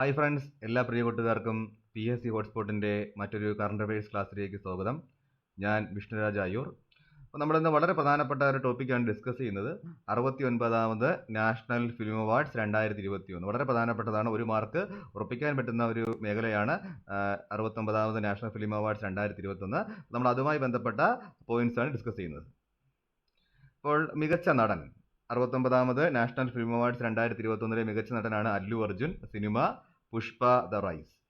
Hi friends എല്ലാ പ്രിയ കൂട്ടുകാർക്കും P S C ഹോട്ട്സ്പോട്ടിന്റെ മറ്റൊരു കറണ്ട് അഫയേഴ്സ് ക്ലാസ്സിലേക്ക് സ്വാഗതം. ഞാൻ വിഷ്ണുരാജ് അയ്യൂർ. അപ്പോൾ നമ്മളിന്ന് വളരെ പ്രധാനപ്പെട്ട ഒരു ടോപ്പിക്കാണ് ഡിസ്കസ് ചെയ്യുന്നത്. അറുപത്തി ഒൻപതാമത് നാഷണൽ ഫിലിം അവാർഡ്സ് രണ്ടായിരത്തി ഇരുപത്തി ഒന്ന് വളരെ പ്രധാനപ്പെട്ടതാണ്. ഒരു മാർക്ക് ഉറപ്പിക്കാൻ പറ്റുന്ന ഒരു മേഖലയാണ് അറുപത്തൊമ്പതാമത് നാഷണൽ ഫിലിം അവാർഡ്സ് രണ്ടായിരത്തി ഇരുപത്തൊന്ന് നമ്മൾ അതുമായി ബന്ധപ്പെട്ട പോയിന്റ്സാണ് ഡിസ്കസ് ചെയ്യുന്നത്. അപ്പോൾ മികച്ച നടൻ. അറുപത്തൊമ്പതാമത് നാഷണൽ ഫിലിം അവാർഡ്സ് രണ്ടായിരത്തി ഇരുപത്തൊന്നിലെ മികച്ച നടനാണ് Allu Arjun. Cinema Pushpa the rise.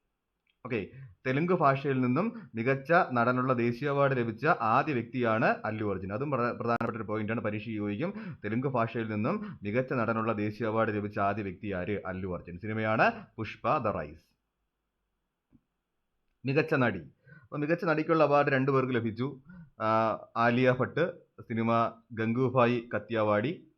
Okay Telugu ഭാഷയിൽ നിന്നും മികച്ച നടനുള്ള ദേശീയ അവാർഡ് ലഭിച്ച ആദ്യ വ്യക്തിയാണ് അല്ലു അർജുൻ. അതും പ്ര- പ്രധാനപ്പെട്ട ഒരു പോയിന്റാണ് പരീക്ഷ ചോദിക്കും തെലുങ്ക് ഭാഷയിൽ നിന്നും മികച്ച നടനുള്ള ദേശീയ അവാർഡ് ലഭിച്ച ആദ്യ വ്യക്തി ആര്? അല്ലു അർജുൻ. സിനിമയാണ് പുഷ്പ ദ റൈസ്. മികച്ച നടി. അപ്പോൾ മികച്ച നടിക്കുള്ള അവാർഡ് രണ്ടു പേർക്ക് ലഭിച്ചു. ആലിയ ഭട്ട് സിനിമ ഗംഗുഭായ് കത്തിയാവാടി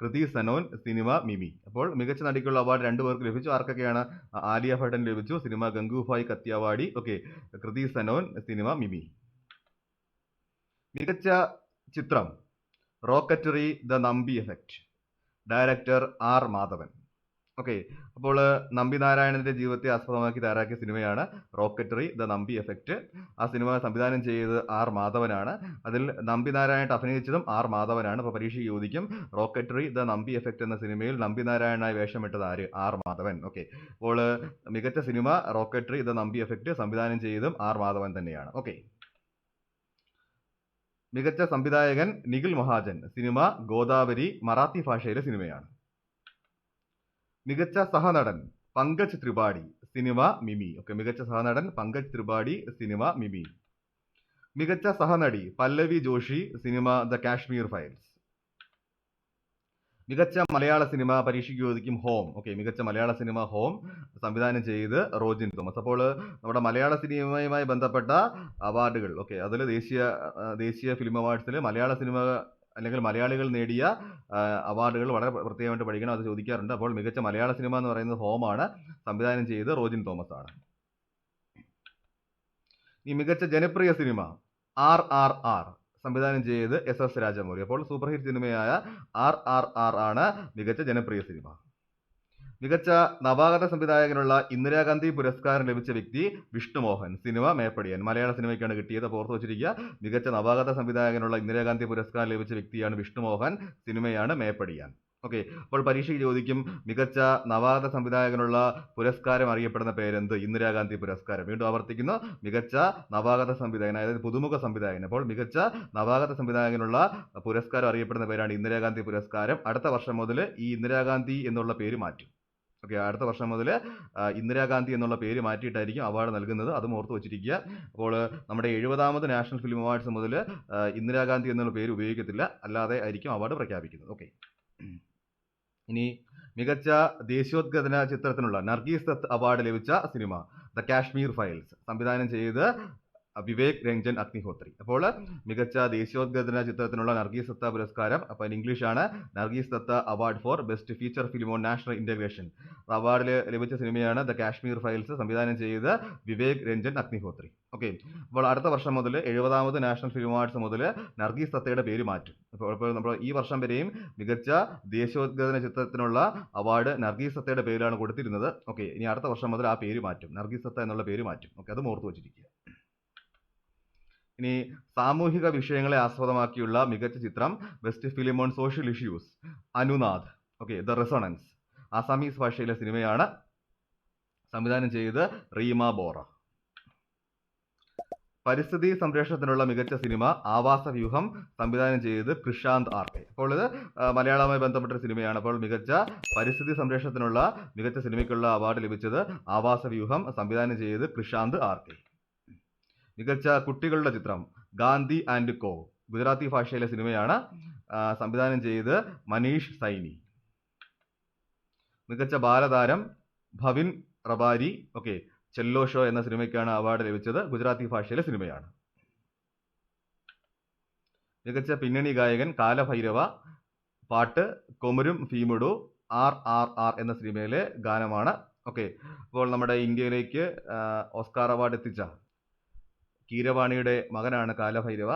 കൃതി സനോൻ സിനിമ മിമി. അപ്പോൾ മികച്ച നടിക്കുള്ള അവാർഡ് രണ്ടു പേർക്ക് ലഭിച്ചു. ആർക്കൊക്കെയാണ് ആലിയ ഭട്ടൻ ലഭിച്ചു? Cinema Gangubai Kathiawadi okay. Kriti Sanon cinema Mimi. മികച്ച ചിത്രം Rocketry the Nambi effect director R Madhavan. Okay അപ്പോൾ നമ്പി നാരായണന്റെ ജീവിതത്തെ ആസ്പദമാക്കി തയ്യാറാക്കിയ സിനിമയാണ് റോക്കറ്ററി ദ നമ്പി എഫക്റ്റ് ആ സിനിമ സംവിധാനം ചെയ്തത് ആർ മാധവനാണ്. അതിൽ നമ്പി നാരായണൻ അഭിനയിച്ചതും ആർ മാധവനാണ്. അപ്പോൾ പരീക്ഷ ചോദിക്കും റോക്കറ്ററി ദ നമ്പി എഫക്റ്റ് എന്ന സിനിമയിൽ നമ്പി നാരായണനായി വേഷമിട്ടത് ആര്? ആർ മാധവൻ. ഓക്കെ അപ്പോൾ മികച്ച cinema rocketry the Nambi effect സംവിധാനം ചെയ്തതും ആർ മാധവൻ തന്നെയാണ്. ഓക്കെ മികച്ച സംവിധായകൻ നിഖിൽ മഹാജൻ. സിനിമ ഗോദാവരി മറാത്തി ഭാഷയിലെ സിനിമയാണ്. മികച്ച സഹനടൻ പങ്കജ് ത്രിപാഠി സിനിമ മിമി. ഓക്കെ മികച്ച സഹനടൻ പങ്കജ് ത്രിപാഠി സിനിമ മിമി. മികച്ച സഹനടി Pallavi Joshi cinema the Kashmir files. മികച്ച മലയാള സിനിമ പരീക്ഷയ്ക്ക് ചോദിക്കും ഹോം. ഓക്കെ മികച്ച മലയാള സിനിമ ഹോം സംവിധാനം ചെയ്ത് റോജിൻ തോമസ്. അപ്പോൾ നമ്മുടെ മലയാള സിനിമയുമായി ബന്ധപ്പെട്ട അവാർഡുകൾ. ഓക്കെ അതിൽ ദേശീയ ദേശീയ ഫിലിം അവാർഡ്സിൽ മലയാള സിനിമ അല്ലെങ്കിൽ മലയാളികൾ നേടിയ അവാർഡുകൾ വളരെ പ്ര- പ്രത്യേകമായിട്ട് പഠിക്കണം അത് ചോദിക്കാറുണ്ട്. അപ്പോൾ മികച്ച മലയാള സിനിമ എന്ന് പറയുന്നത് ഹോമാണ് സംവിധാനം ചെയ്ത് റോജിൻ തോമസ് ആണ്. ഈ മികച്ച ജനപ്രിയ സിനിമ ആർ ആർ ആർ സംവിധാനം ചെയ്ത് എസ് എസ് രാജമൗലി അപ്പോൾ സൂപ്പർ ഹിറ്റ് സിനിമയായ ആർ ആർ ആർ ആണ് മികച്ച ജനപ്രിയ സിനിമ. മികച്ച നവാഗത സംവിധായകനുള്ള ഇന്ദിരാഗാന്ധി പുരസ്കാരം ലഭിച്ച വ്യക്തി വിഷ്ണുമോഹൻ. സിനിമ മേപ്പടിയൻ. മലയാള സിനിമയ്ക്കാണ് കിട്ടിയത്. ഓർത്ത് വെച്ചിരിക്കുക. മികച്ച നവാഗത സംവിധായകനുള്ള ഇന്ദിരാഗാന്ധി പുരസ്കാരം ലഭിച്ച വ്യക്തിയാണ് വിഷ്ണുമോഹൻ. സിനിമയാണ് മേപ്പടിയാൻ. ഓക്കെ. അപ്പോൾ പരീക്ഷയ്ക്ക് ചോദിക്കും മികച്ച നവാഗത സംവിധായകനുള്ള പുരസ്കാരം അറിയപ്പെടുന്ന പേരെന്ത്? ഇന്ദിരാഗാന്ധി പുരസ്കാരം. വീണ്ടും ആവർത്തിക്കുന്നു. മികച്ച നവാഗത സംവിധായകൻ അതായത് പുതുമുഖ സംവിധായകൻ. അപ്പോൾ മികച്ച നവാഗത സംവിധായകനുള്ള പുരസ്കാരം അറിയപ്പെടുന്ന പേരാണ് ഇന്ദിരാഗാന്ധി പുരസ്കാരം. അടുത്ത വർഷം മുതൽ ഈ ഇന്ദിരാഗാന്ധി എന്നുള്ള പേര് മാറ്റും. ഓക്കെ അടുത്ത വർഷം മുതൽ ഇന്ദിരാഗാന്ധി എന്നുള്ള പേര് മാറ്റിയിട്ടായിരിക്കും അവാർഡ് നൽകുന്നത്. അതും ഓർത്ത് വെച്ചിരിക്കുക. അപ്പോൾ നമ്മുടെ എഴുപതാമത് നാഷണൽ ഫിലിം അവാർഡ്സ് മുതൽ ഇന്ദിരാഗാന്ധി എന്നുള്ള പേര് ഉപയോഗിക്കത്തില്ല. അല്ലാതെ ആയിരിക്കും അവാർഡ് പ്രഖ്യാപിക്കുന്നത്. ഓക്കെ. ഇനി മികച്ച ദേശീയോദ്ഗ്രഥന ചിത്രത്തിനുള്ള നർഗീസ് ദത്ത് അവാർഡ് ലഭിച്ച സിനിമ ദ കാശ്മീർ ഫയൽസ്. സംവിധാനം ചെയ്ത് വിവേക് രഞ്ജൻ അഗ്നിഹോത്രി. അപ്പോൾ മികച്ച ദേശീയോദ്ഗ്രഥന ചിത്രത്തിനുള്ള നർഗീസ് ദത്ത പുരസ്കാരം അപ്പോൾ ഇംഗ്ലീഷാണ് Nargis Dutt award for best feature film on national integration. അവാർഡിൽ ലഭിച്ച സിനിമയാണ് ദ കാശ്മീർ ഫയൽസ് സംവിധാനം ചെയ്ത് വിവേക് രഞ്ജൻ അഗ്നിഹോത്രി. ഓക്കെ. അപ്പോൾ അടുത്ത വർഷം മുതൽ എഴുപതാമത് നാഷണൽ ഫിലിം അവാർഡ്സ് മുതൽ നർഗീസ് ദത്തയുടെ പേര് മാറ്റും. അപ്പോൾ ഇപ്പോൾ നമ്മൾ ഈ വർഷം വരെയും മികച്ച ദേശീയോദ്ഗ്രഥന ചിത്രത്തിനുള്ള അവാർഡ് നർഗീസ് ദത്തയുടെ പേരിലാണ് കൊടുത്തിരുന്നത്. ഓക്കെ. ഇനി അടുത്ത വർഷം മുതൽ ആ പേര് മാറ്റും. നർഗീസ് ദത്ത എന്നുള്ള പേര് മാറ്റും. ഓക്കെ. അത് ഓർത്ത് വെച്ചിരിക്കുക. ഇനി സാമൂഹിക വിഷയങ്ങളെ ആസ്പദമാക്കിയുള്ള മികച്ച ചിത്രം best film on social issues Anunaad okay the resonance Assamese ഭാഷയിലെ സിനിമയാണ് സംവിധാനം ചെയ്ത് റീമ ബോറ. പരിസ്ഥിതി സംരക്ഷണത്തിനുള്ള മികച്ച സിനിമ ആവാസ വ്യൂഹം സംവിധാനം ചെയ്തത് പ്രശാന്ത് ആർ കെ അപ്പോൾ ഇത് മലയാളവുമായി ബന്ധപ്പെട്ട സിനിമയാണ്. അപ്പോൾ മികച്ച പരിസ്ഥിതി സംരക്ഷണത്തിനുള്ള മികച്ച സിനിമയ്ക്കുള്ള അവാർഡ് ലഭിച്ചത് ആവാസ വ്യൂഹം സംവിധാനം ചെയ്തത് പ്രശാന്ത് ആർ കെ മികച്ച കുട്ടികളുടെ ചിത്രം ഗാന്ധി ആൻഡ് കോ ഗുജറാത്തി ഭാഷയിലെ സിനിമയാണ് സംവിധാനം ചെയ്ത് മനീഷ് സൈനി. മികച്ച ബാലതാരം ഭവിൻ റബാരി ഓക്കെ ചെല്ലോ ഷോ എന്ന സിനിമയ്ക്കാണ് അവാർഡ് ലഭിച്ചത് ഗുജറാത്തി ഭാഷയിലെ സിനിമയാണ്. മികച്ച പിന്നണി ഗായകൻ കാലഭൈരവ പാട്ട് Komuram Bheemudo R R R എന്ന സിനിമയിലെ ഗാനമാണ്. ഓക്കെ അപ്പോൾ നമ്മുടെ ഇന്ത്യയിലേക്ക് ഓസ്കാർ അവാർഡ് എത്തിച്ച കീരവാണിയുടെ മകനാണ് കാലഭൈരവ.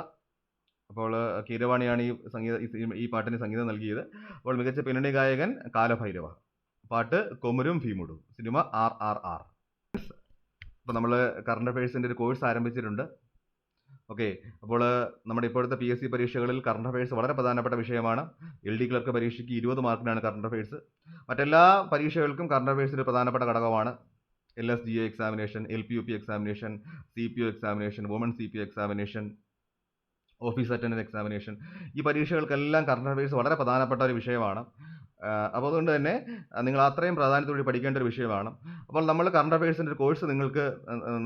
അപ്പോൾ കീരവാണിയാണ് ഈ സംഗീത ഈ പാട്ടിന് സംഗീതം നൽകിയത്. അപ്പോൾ മികച്ച പിന്നണി ഗായകൻ കാലഭൈരവ. പാട്ട് Komuram Bheemudo. Cinema R R R. അപ്പോൾ നമ്മൾ കറണ്ട് അഫയേഴ്സിന്റെ ഒരു കോഴ്സ് ആരംഭിച്ചിട്ടുണ്ട്. ഓക്കെ. അപ്പോൾ നമ്മുടെ ഇപ്പോഴത്തെ പി എസ് സി പരീക്ഷകളിൽ കറണ്ട് അഫയേഴ്സ് വളരെ പ്രധാനപ്പെട്ട വിഷയമാണ്. എൽ ഡി ക്ലർക്ക് പരീക്ഷയ്ക്ക് ഇരുപത് മാർക്കിനാണ് കറണ്ട് അഫയേഴ്സ് മറ്റെല്ലാ പരീക്ഷകൾക്കും കറണ്ട് അഫയേഴ്സ് ഒരു പ്രധാനപ്പെട്ട ഘടകമാണ് L S G examination L P U P examination C P O examination woman C P examination office attendance examination ഈ പരീക്ഷകൾക്കെല്ലാം കറണ്ട് അഫയേഴ്സ് വളരെ പ്രധാനപ്പെട്ട ഒരു വിഷയമാണ്. അപ്പോൾ അതുകൊണ്ട് തന്നെ നിങ്ങൾ അത്രയും പ്രാധാന്യത്തോടെ പഠിക്കേണ്ട ഒരു വിഷയമാണ്. അപ്പോൾ നമ്മൾ കറണ്ട് അഫയേഴ്സിന്റെ ഒരു കോഴ്സ് നിങ്ങൾക്ക്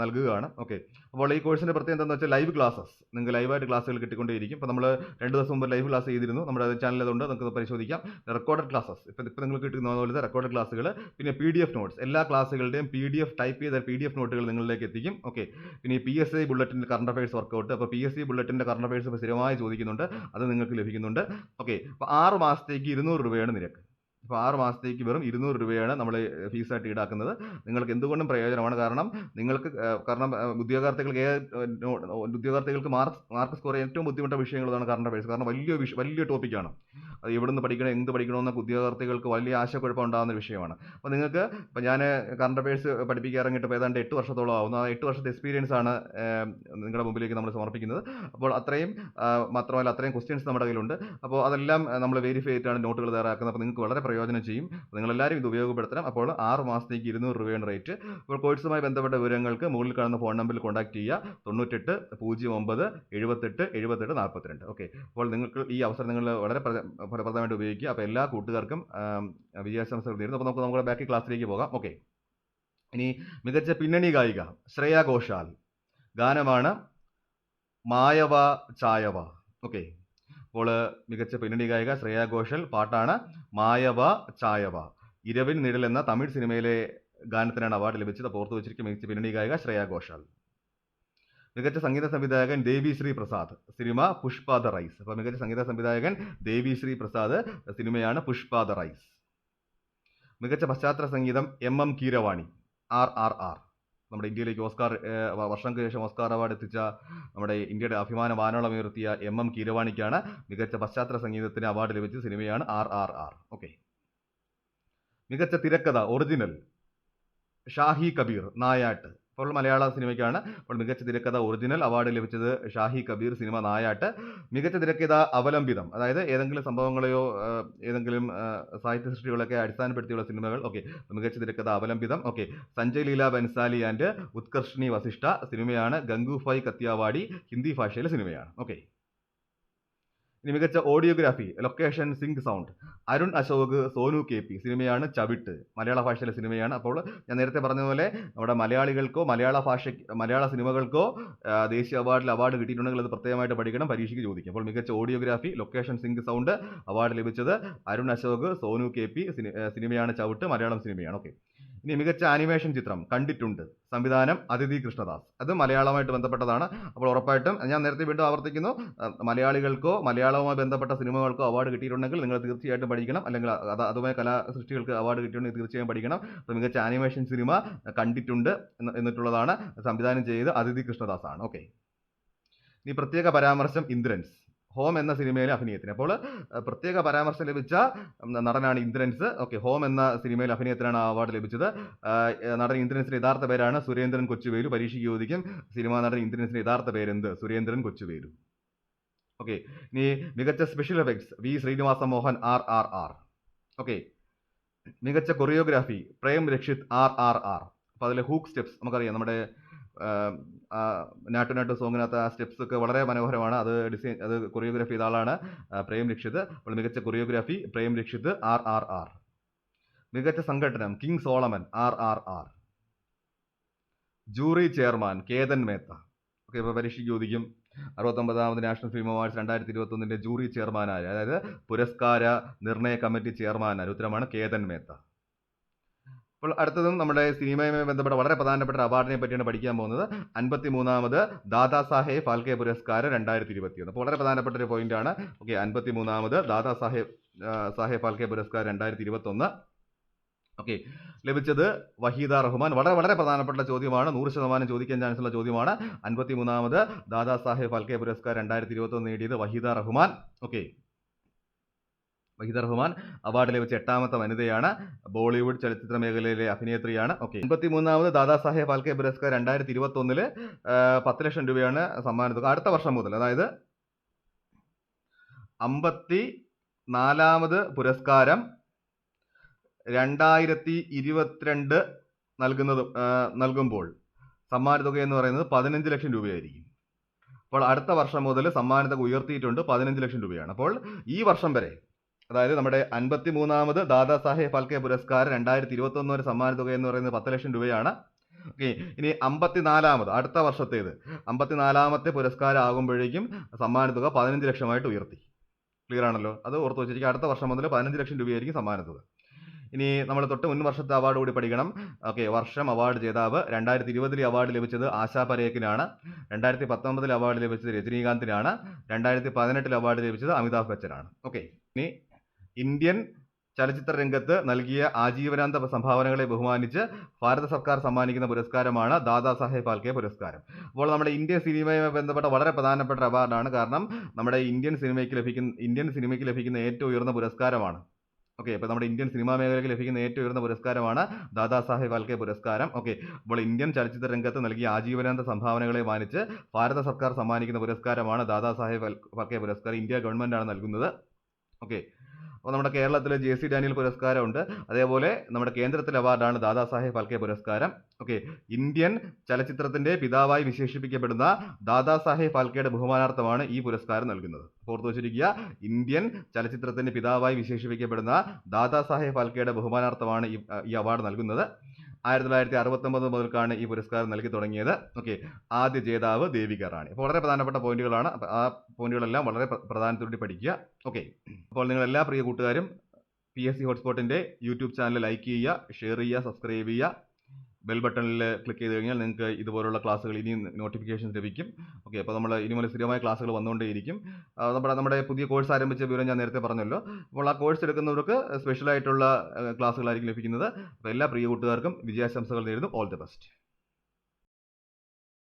നൽകുകയാണ്. ഓക്കെ അപ്പോൾ ഈ കോഴ്സിന്റെ പ്രത്യേകത എന്താണെന്ന് വെച്ചാൽ ലൈവ് ക്ലാസ്സസ് നിങ്ങൾക്ക് ലൈവായിട്ട് ക്ലാസ്സുകൾ കിട്ടിക്കൊണ്ടേയിരിക്കും. ഇപ്പോൾ നമ്മൾ രണ്ട് ദിവസം മുമ്പ് ലൈവ് ക്ലാസ് ചെയ്തിരുന്നു. നമ്മുടെ ചാനൽ അതുകൊണ്ട് നമുക്ക് പരിശോധിക്കാം. റെക്കോർഡഡ് ക്ലാസ്സസ് ഇപ്പോൾ ഇപ്പോൾ നിങ്ങൾക്ക് കിട്ടുന്ന പോലത്തെ റെക്കോർഡഡ് ക്ലാസ്സുകൾ പിന്നെ പി ഡി എഫ് നോട്ട്സ് എല്ലാ ക്ലാസ്സുകളുടെയും പി ഡി എഫ് ടൈപ്പ് ചെയ്ത പി ഡി എഫ് നോട്ടുകൾ നിങ്ങളിലേക്ക് എത്തിക്കും. ഓക്കെ പിന്നെ ഈ പി എസ് ഐ ബുള്ളറ്റിന്റെ കറണ്ട് അഫയേഴ്സ് വർക്കൗട്ട് അപ്പോൾ പി എസ് സി ബുള്ളറ്റിന്റെ കറണ്ട് അഫയേഴ്സ് ഇപ്പോൾ സ്ഥിരമായി ചോദിക്കുന്നുണ്ട്. അത് നിങ്ങൾക്ക് ലഭിക്കുന്നുണ്ട്. ഓക്കെ അപ്പോൾ ആറ് മാസത്തേക്ക് ഇരുന്നൂറ് രൂപയാണ് നിരക്ക്. ഇപ്പോൾ ആറ് മാസത്തേക്ക് വെറും ഇരുന്നൂറ് രൂപയാണ് നമ്മൾ ഫീസായിട്ട് ഈടാക്കുന്നത്. നിങ്ങൾക്ക് എന്തുകൊണ്ടും പ്രയോജനമാണ്. കാരണം നിങ്ങൾക്ക് കാരണം ഉദ്യോഗാർത്ഥികൾക്ക് ഉദ്യോഗാർത്ഥികൾക്ക് മാർക്ക് മാർക്ക് സ്കോർ ഏറ്റവും ബുദ്ധിമുട്ട വിഷയങ്ങളാണ് കറണ്ട് അഫയേഴ്സ്. കാരണം വലിയ വിഷ വലിയ ടോപ്പിക്കാണ്. എവിടെ പഠിക്കണം എന്ത് പഠിക്കണമെന്നൊക്കെ ഉദ്യോഗാർത്ഥികൾക്ക് വലിയ ആശയക്കുഴപ്പം ഉണ്ടാകുന്ന ഒരു വിഷയമാണ്. അപ്പോൾ നിങ്ങൾക്ക് ഇപ്പോൾ ഞാൻ കറണ്ട് അഫയേഴ്സ് പഠിപ്പിക്കാൻ ഇറങ്ങിയിട്ട് ഇപ്പോൾ ഏതാണ്ട് എട്ട് വർഷത്തോളം ആവുന്നു ആ എട്ട് വർഷത്തെ എക്സ്പീരിയൻസ് ആണ് നിങ്ങളുടെ മുമ്പിലേക്ക് നമ്മൾ സമർപ്പിക്കുന്നത്. അപ്പോൾ അത്രയും മാത്രമല്ല അത്രയും ക്വസ്റ്റ്യൻസ് നമ്മുടെ കയ്യിലുണ്ട്. അപ്പോൾ അതെല്ലാം നമ്മൾ വെരിഫൈ ചെയ്തിട്ടാണ് നോട്ടുകൾ തയ്യാറാക്കുന്നത്. അപ്പോൾ നിങ്ങൾക്ക് വളരെ പ്രയോജനം ചെയ്യും. നിങ്ങളെല്ലാവരും ഇത് ഉപയോഗപ്പെടുത്തണം. അപ്പോൾ ആറ് മാസത്തേക്ക് ഇരുന്നൂറ് രൂപയാണ് റേറ്റ് അപ്പോൾ കോഴ്സുമായി ബന്ധപ്പെട്ട വിവരങ്ങൾക്ക് മുകളിൽ കാണുന്ന ഫോൺ നമ്പറിൽ കോൺടാക്ട് ചെയ്യുക. തൊണ്ണൂറ്റെട്ട് പൂജ്യം ഒമ്പത് എഴുപത്തെട്ട് എഴുപത്തെട്ട് നാൽപ്പത്തിരണ്ട്. ഓക്കെ അപ്പോൾ നിങ്ങൾക്ക് ഈ അവസരം നിങ്ങൾ വളരെ ഫലപ്രദമായിട്ട് ഉപയോഗിക്കുക. അപ്പോൾ എല്ലാ കൂട്ടുകാർക്കും വിജയാശംസകൾ നേരുന്നു. അപ്പോൾ നമുക്ക് നമ്മുടെ ബാക്കി ക്ലാസ്സിലേക്ക് പോകാം. ഓക്കെ. ഇനി മികച്ച പിന്നണി ഗായിക ശ്രേയ ഘോഷാൽ. ഗാനമാണ് മായവ ചായവ. ഓക്കെ. അപ്പോൾ മികച്ച പിന്നണി ഗായിക ശ്രേയ ഘോഷൽ. പാട്ടാണ് മായവ ചായവ. ഇരവിൻ നിഴൽ എന്ന തമിഴ് സിനിമയിലെ ഗാനത്തിനാണ് അവാർഡ് ലഭിച്ചത്. ഓർത്ത് വെച്ചിരിക്കും മികച്ച പിന്നണി ഗായിക ശ്രേയ ഘോഷാൽ. മികച്ച സംഗീത സംവിധായകൻ Devi Sri Prasad. Cinema Pushpa the rise. അപ്പോൾ മികച്ച സംഗീത സംവിധായകൻ ദേവി ശ്രീ പ്രസാദ് സിനിമയാണ് പുഷ്പ ദ റൈസ്. മികച്ച പശ്ചാത്തല സംഗീതം M M Keeravani R R R. നമ്മുടെ ഇന്ത്യയിലേക്ക് ഓസ്കാർ വർഷങ്ങൾക്ക് ശേഷം ഓസ്കാർ അവാർഡ് എത്തിച്ച നമ്മുടെ ഇന്ത്യയുടെ അഭിമാന വാനോളമുയർത്തിയ എം എം കീരവാണിക്കാണ് മികച്ച പശ്ചാത്തല സംഗീതത്തിന് അവാർഡ് ലഭിച്ച സിനിമയാണ് ആർ ആർ ആർ. ഓക്കെ. മികച്ച തിരക്കഥ ഒറിജിനൽ ഷാഹി കബീർ നായാട്ട്. ഇപ്പോൾ മലയാള സിനിമയ്ക്കാണ് അപ്പോൾ മികച്ച തിരക്കഥ ഒറിജിനൽ അവാർഡ് ലഭിച്ചത് ഷാഹി കബീർ സിനിമ നായാട്ട്. മികച്ച തിരക്കഥ അവലംബിതം അതായത് ഏതെങ്കിലും സംഭവങ്ങളെയോ ഏതെങ്കിലും സാഹിത്യ സൃഷ്ടികളൊക്കെ അടിസ്ഥാനപ്പെടുത്തിയുള്ള സിനിമകൾ ഓക്കെ. മികച്ച തിരക്കഥ അവലംബിതം ഓക്കെ. സഞ്ജയ് ലീല ബൻസാലി ആൻഡ് ഉത്കർഷിണി വസിഷ്ഠ സിനിമയാണ് ഗംഗുഫായ് കത്തിയാവാടി ഹിന്ദി ഭാഷയിലെ സിനിമയാണ് ഓക്കെ. മികച്ച audiography location sync sound Arun Ashok Sonu K P. സിനിമയാണ് ചവിട്ട്. മലയാള ഭാഷയിലെ സിനിമയാണ്. അപ്പോൾ ഞാൻ നേരത്തെ പറഞ്ഞതുപോലെ നമ്മുടെ മലയാളികൾക്കോ മലയാള ഭാഷ മലയാള സിനിമകൾക്കോ ദേശീയ അവാർഡിൽ അവാർഡ് കിട്ടിയിട്ടുണ്ടെങ്കിൽ അത് പ്രത്യേകമായിട്ട് പഠിക്കണം പരീക്ഷയ്ക്ക് ചോദിക്കും. അപ്പോൾ മികച്ച audiography location sync sound award ലഭിച്ചത് അരുൺ അശോക് സോനു കെ പി. സിനിമയാണ് ചവിട്ട് മലയാളം സിനിമയാണ്. ഓക്കെ. ഇനി മികച്ച ആനിമേഷൻ ചിത്രം കണ്ടിട്ടുണ്ട്. സംവിധാനം അതിഥി കൃഷ്ണദാസ്. അത് മലയാളവുമായിട്ട് ബന്ധപ്പെട്ടതാണ്. അപ്പോൾ ഉറപ്പായിട്ടും ഞാൻ നേരത്തെ വീണ്ടും ആവർത്തിക്കുന്നു. മലയാളികൾക്കോ മലയാളവുമായി ബന്ധപ്പെട്ട സിനിമകൾക്കോ അവാർഡ് കിട്ടിയിട്ടുണ്ടെങ്കിൽ നിങ്ങൾ തീർച്ചയായിട്ടും പഠിക്കണം. അല്ലെങ്കിൽ അത് അതുമായി കലാ സൃഷ്ടികൾക്ക് അവാർഡ് കിട്ടിയിട്ടുണ്ടെങ്കിൽ തീർച്ചയായും പഠിക്കണം. അപ്പോൾ മികച്ച ആനിമേഷൻ സിനിമ കണ്ടിട്ടുണ്ട് എന്ന് എന്നിട്ടുള്ളതാണ് സംവിധാനം ചെയ്ത് അതിഥി കൃഷ്ണദാസാണ്. ഓക്കെ. ഇനി പ്രത്യേക പരാമർശം ഇന്ദ്രൻസ്. ഹോം എന്ന സിനിമയിലെ അഭിനയത്തിന്. അപ്പോൾ പ്രത്യേക പരാമർശം ലഭിച്ച നടനാണ് ഇന്ദ്രൻസ്. ഓക്കെ ഹോം എന്ന സിനിമയിൽ അഭിനയത്തിനാണ് അവാർഡ് ലഭിച്ചത്. നടൻ ഇന്ദ്രൻസിന്റെ യഥാർത്ഥ പേരാണ് സുരേന്ദ്രൻ കൊച്ചുവേലു. പരീക്ഷയ്ക്ക് ചോദിക്കും സിനിമാ നടൻ ഇന്ദ്രൻസിന്റെ യഥാർത്ഥ പേരെന്ത്? സുരേന്ദ്രൻ കൊച്ചുവേലു. ഓക്കെ ഇനി മികച്ച special effects V. Srinivasa Mohan R. R. R. Okay മികച്ച choreography Prem Rakshith R. R. R. അപ്പോൾ അതിലെ ഹൂക്ക് സ്റ്റെപ്സ് നമുക്കറിയാം. നമ്മുടെ നാട്ടു നാട്ടു സോങ്ങിനകത്ത് ആ സ്റ്റെപ്സ് ഒക്കെ വളരെ മനോഹരമാണ്. അത് ഡിസൈൻ അത് കൊറിയോഗ്രാഫി ചെയ്ത ആളാണ് ആ, പ്രേം രക്ഷിത്. അപ്പോൾ മികച്ച choreography Prem Rakshith R R R. മികച്ച സംഘടനം king Solomon R R R. Jury chairman Ketan Mehta. Okay ഇപ്പോൾ പരീക്ഷയ്ക്ക് ചോദിക്കും. അറുപത്തൊമ്പതാമത് നാഷണൽ ഫിലിം അവാർഡ്സ് രണ്ടായിരത്തി ഇരുപത്തൊന്നിന്റെ ജൂറി ചെയർമാനായ അതായത് പുരസ്കാര നിർണയ കമ്മിറ്റി ചെയർമാനായ ഉത്തരമാണ് കേതൻ മേത്ത. അപ്പോൾ അടുത്തതും നമ്മുടെ സിനിമയുമായി ബന്ധപ്പെട്ട വളരെ പ്രധാനപ്പെട്ട അവാർഡിനെ പറ്റിയാണ് പഠിക്കാൻ പോകുന്നത്. അൻപത്തി മൂന്നാമത് ദാദാ സാഹേബ് ഫാൽക്കെ പുരസ്കാരം രണ്ടായിരത്തി ഇരുപത്തിയൊന്ന് അപ്പോൾ വളരെ പ്രധാനപ്പെട്ട ഒരു പോയിന്റ് ആണ്. ഓക്കെ അൻപത്തി മൂന്നാമത് ദാദാ സാഹേബ് സാഹേബ് ഫാൽക്കെ പുരസ്കാരം രണ്ടായിരത്തി ഇരുപത്തൊന്ന് ഓക്കെ ലഭിച്ചത് വഹീദ റഹ്മാൻ. വളരെ വളരെ പ്രധാനപ്പെട്ട ചോദ്യമാണ്. നൂറ് ശതമാനം ചോദിക്കാൻ ചാൻസ് ഉള്ള ചോദ്യമാണ്. അൻപത്തി മൂന്നാമത് ദാദാ സാഹേബ് ഫാൽക്കെ പുരസ്കാരം രണ്ടായിരത്തി ഇരുപത്തൊന്ന് നേടിയത് വഹീദ റഹ്മാൻ. ഓക്കെ വഹിദ റഹ്മാൻ അവാർഡ് ലഭിച്ച എട്ടാമത്തെ വനിതയാണ്. ബോളിവുഡ് ചലച്ചിത്ര മേഖലയിലെ അഭിനേത്രിയാണ്. ഓക്കെ. എൺപത്തി മൂന്നാമത് ദാദാ സാഹേബ് ഫാൽക്കെ പുരസ്കാർ രണ്ടായിരത്തി ഇരുപത്തി ഒന്നിൽ പത്ത് ലക്ഷം രൂപയാണ് സമ്മാനത്തുക അടുത്ത വർഷം മുതൽ അതായത് അമ്പത്തി നാലാമത് പുരസ്കാരം രണ്ടായിരത്തി ഇരുപത്തിരണ്ട് നൽകുന്നത് നൽകുമ്പോൾ സമ്മാന തുക എന്ന് പറയുന്നത് പതിനഞ്ച് ലക്ഷം രൂപയായിരിക്കും. അപ്പോൾ അടുത്ത വർഷം മുതൽ സമ്മാനത്തുക ഉയർത്തിയിട്ടുണ്ട് പതിനഞ്ച് ലക്ഷം രൂപയാണ്. അപ്പോൾ ഈ വർഷം വരെ അതായത് നമ്മുടെ അൻപത്തി മൂന്നാമത് ദാദാ സാഹേബ് ഫാൽക്കെ പുരസ്കാരം രണ്ടായിരത്തി ഇരുപത്തി ഒന്ന് സമ്മാന തുക എന്ന് പറയുന്നത് പത്ത് ലക്ഷം രൂപയാണ്. ഓക്കെ ഇനി അമ്പത്തിനാലാമത് അടുത്ത വർഷത്തേത്. അമ്പത്തിനാലാമത്തെ പുരസ്കാരം ആകുമ്പോഴേക്കും സമ്മാന തുക പതിനഞ്ച് ലക്ഷമായിട്ട് ഉയർത്തി. ക്ലിയർ ആണല്ലോ? അത് ഓർത്ത് വെച്ചിരിക്കുക അടുത്ത വർഷം മുതൽ പതിനഞ്ച് ലക്ഷം രൂപയായിരിക്കും സമ്മാന തുക ഇനി നമ്മൾ തൊട്ട് മുൻ വർഷത്തെ അവാർഡ് കൂടി പഠിക്കണം. ഓക്കെ വർഷം അവാർഡ് ജേതാവ് രണ്ടായിരത്തി ഇരുപതിലെ അവാർഡ് ലഭിച്ചത് ആശാ പരേഖിനാണ്. രണ്ടായിരത്തി പത്തൊമ്പതിൽ അവാർഡ് ലഭിച്ചത് രജനീകാന്തിനാണ്. രണ്ടായിരത്തി പതിനെട്ടിൽ അവാർഡ് ലഭിച്ചത് അമിതാഭ് ബച്ചനാണ്. ഓക്കെ ഇനി ഇന്ത്യൻ ചലച്ചിത്ര രംഗത്ത് നൽകിയ ആജീവനാന്ത സംഭാവനകളെ ബഹുമാനിച്ച് ഭാരത സർക്കാർ സമ്മാനിക്കുന്ന പുരസ്കാരമാണ് ദാദാ സാഹേബ് ഫാൽക്കെ പുരസ്കാരം. അപ്പോൾ നമ്മുടെ ഇന്ത്യൻ സിനിമയുമായി ബന്ധപ്പെട്ട വളരെ പ്രധാനപ്പെട്ട അവാർഡാണ്. കാരണം നമ്മുടെ ഇന്ത്യൻ സിനിമയ്ക്ക് ലഭിക്കുന്ന ഇന്ത്യൻ സിനിമയ്ക്ക് ലഭിക്കുന്ന ഏറ്റവും ഉയർന്ന പുരസ്കാരമാണ്. ഓക്കെ അപ്പോൾ നമ്മുടെ ഇന്ത്യൻ സിനിമാ മേഖലയ്ക്ക് ലഭിക്കുന്ന ഏറ്റവും ഉയർന്ന പുരസ്കാരമാണ് ദാദാ സാഹേബ് ഫാൽക്കെ പുരസ്കാരം. ഓക്കെ അപ്പോൾ ഇന്ത്യൻ ചലച്ചിത്ര രംഗത്ത് നൽകിയ ആജീവനാന്ത സംഭാവനകളെ മാനിച്ച് ഭാരത സർക്കാർ സമ്മാനിക്കുന്ന പുരസ്കാരമാണ് ദാദാ സാഹേബ് ഫാൽ- ഫാൽക്കെ പുരസ്കാരം. ഇന്ത്യ ഗവൺമെന്റാണ് നൽകുന്നത്. ഓക്കെ അപ്പോൾ നമ്മുടെ കേരളത്തിൽ ജെ സി ഡാനിയൽ പുരസ്കാരമുണ്ട്. അതേപോലെ നമ്മുടെ കേന്ദ്രത്തിലെ അവാർഡാണ് ദാദാ സാഹേബ് ഫാൽക്കെ പുരസ്കാരം. ഓക്കെ ഇന്ത്യൻ ചലച്ചിത്രത്തിന്റെ പിതാവായി വിശേഷിപ്പിക്കപ്പെടുന്ന ദാദാ സാഹേബ് ഫാൽക്കെയുടെ ബഹുമാനാർത്ഥമാണ് ഈ പുരസ്കാരം നൽകുന്നത്. ഓർത്തു വെച്ചിരിക്കുക ഇന്ത്യൻ ചലച്ചിത്രത്തിന്റെ പിതാവായി വിശേഷിപ്പിക്കപ്പെടുന്ന ദാദാ സാഹേബ് ഫാൽക്കെയുടെ ബഹുമാനാർത്ഥമാണ് ഈ അവാർഡ് നൽകുന്നത്. ആയിരത്തി തൊള്ളായിരത്തി അറുപത്തൊമ്പത് മുതൽക്കാണ് ഈ പുരസ്കാരം നൽകി തുടങ്ങിയത്. ഓക്കെ ആദ്യ ജേതാവ് ദേവിക റാണി. അപ്പോൾ വളരെ പ്രധാനപ്പെട്ട പോയിന്റുകളാണ്. ആ പോയിന്റുകളെല്ലാം വളരെ പ്ര- പ്രധാനത്തോടെ പഠിക്കുക. ഓക്കെ അപ്പോൾ നിങ്ങൾ എല്ലാ പ്രിയ കൂട്ടുകാരും പി എസ് സി ഹോട്ട്സ്പോട്ടിന്റെ യൂട്യൂബ് ചാനൽ ലൈക്ക് ചെയ്യുക ഷെയർ ചെയ്യുക സബ്സ്ക്രൈബ് ചെയ്യുക. ബെൽ ബട്ടണിൽ ക്ലിക്ക് ചെയ്ത് കഴിഞ്ഞാൽ നിങ്ങൾക്ക് ഇതുപോലുള്ള ക്ലാസ്സുകൾ ഇനിയും നോട്ടിഫിക്കേഷൻ ലഭിക്കും. ഓക്കെ അപ്പോൾ നമ്മൾ ഇനി മുതൽ സ്ഥിരമായ ക്ലാസ്സുകൾ വന്നുകൊണ്ടേയിരിക്കും. നമ്മുടെ നമ്മുടെ പുതിയ കോഴ്സ് ആരംഭിച്ച വിവരം ഞാൻ നേരത്തെ പറഞ്ഞല്ലോ. അപ്പോൾ ആ കോഴ്സ് എടുക്കുന്നവർക്ക് സ്പെഷ്യലായിട്ടുള്ള ക്ലാസ്സുകളായിരിക്കും ലഭിക്കുന്നത്. അപ്പോൾ എല്ലാ പ്രിയ കൂട്ടുകാർക്കും വിജയാശംസകൾ നേരുന്നു. All the best